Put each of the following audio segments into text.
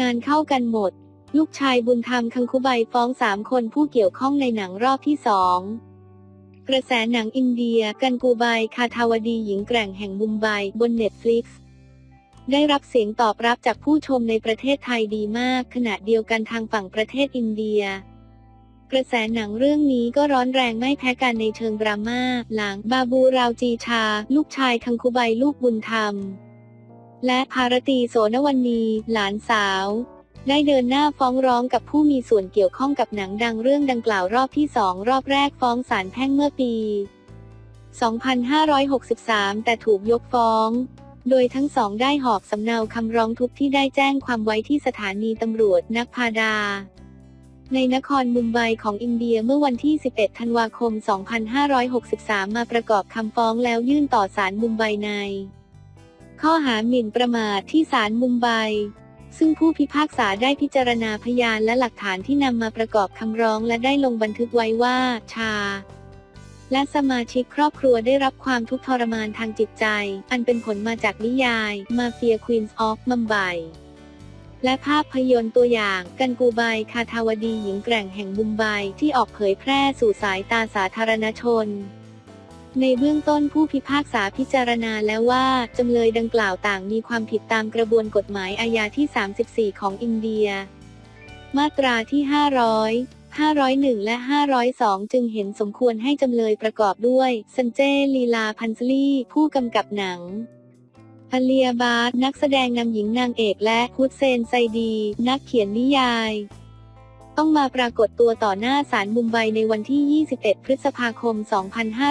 งานเข้ากันหมด ลูกชายบุญธรรมคังคุใบฟ้องสามคนผู้เกี่ยวข้องในหนังรอบที่สองกระแสหนังอินเดียกันกูไบคาทาวดีหญิงแกร่งแห่งมุมไบบนเน็ตฟลิกซ์ได้รับเสียงตอบรับจากผู้ชมในประเทศไทยดีมาก ขณะเดียวกันทางฝั่งประเทศอินเดีย กระแสหนังเรื่องนี้ก็ร้อนแรงไม่แพ้กันในเชิงดราม่าหลังบาบูราวจีชา ลูกชายคังคุใบลูกบุญธรรม และภารตีโสนวันนีหลานสาว ได้เดินหน้าฟ้องร้องกับผู้มีส่วนเกี่ยวข้องกับหนังดังเรื่องดังกล่าวรอบที่สองรอบแรกฟ้องศาลแพ่งเมื่อปี 2563 แต่ถูกยกฟ้อง โดยทั้งสองได้หอบสำเนาคำร้องทุกข์ที่ได้แจ้งความไว้ที่สถานีตำรวจนักพาดา ในนครมุมไบของอินเดียเมื่อวันที่ 11 ธันวาคม 2563 มาประกอบคำฟ้องแล้วยื่นต่อศาลมุมไบใน ข้อหาหมิ่นประมาทที่ศาลมุมไบ ซึ่งผู้พิพากษาได้พิจารณาพยานและหลักฐานที่นำมาประกอบคำร้องและได้ลงบันทึกไว้ว่า ชา และสมาชิกครอบครัวได้รับความทุกข์ทรมานทางจิตใจ อันเป็นผลมาจากนิยาย มาเฟียควีนส์ออฟมัมไบและภาพยนตร์ตัวอย่างกันกูไบคาทาวดีหญิงแกร่งแห่งมุมไบที่ออกเผยแพร่สู่สายตาสาธารณชน ในเบื้องต้นผู้พิพากษาพิจารณาแล้วว่า จำเลยดังกล่าวต่างมีความผิดตามกระบวนกฎหมายอาญาที่ 34 ของอินเดีย มาตราที่ 500 501 และ 502 จึงเห็นสมควรให้จำเลยประกอบด้วยสันเจลีลาพันสลีผู้กำกับหนังอเลียบาร์นักแสดงนำหญิงนางเอกและฮุดเซนไซดี นักเขียนนิยาย ต้องมาปรากฏตัวต่อหน้าศาลมุมไบในวันที่ 21 พฤษภาคม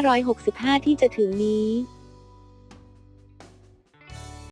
2565 ที่จะถึงนี้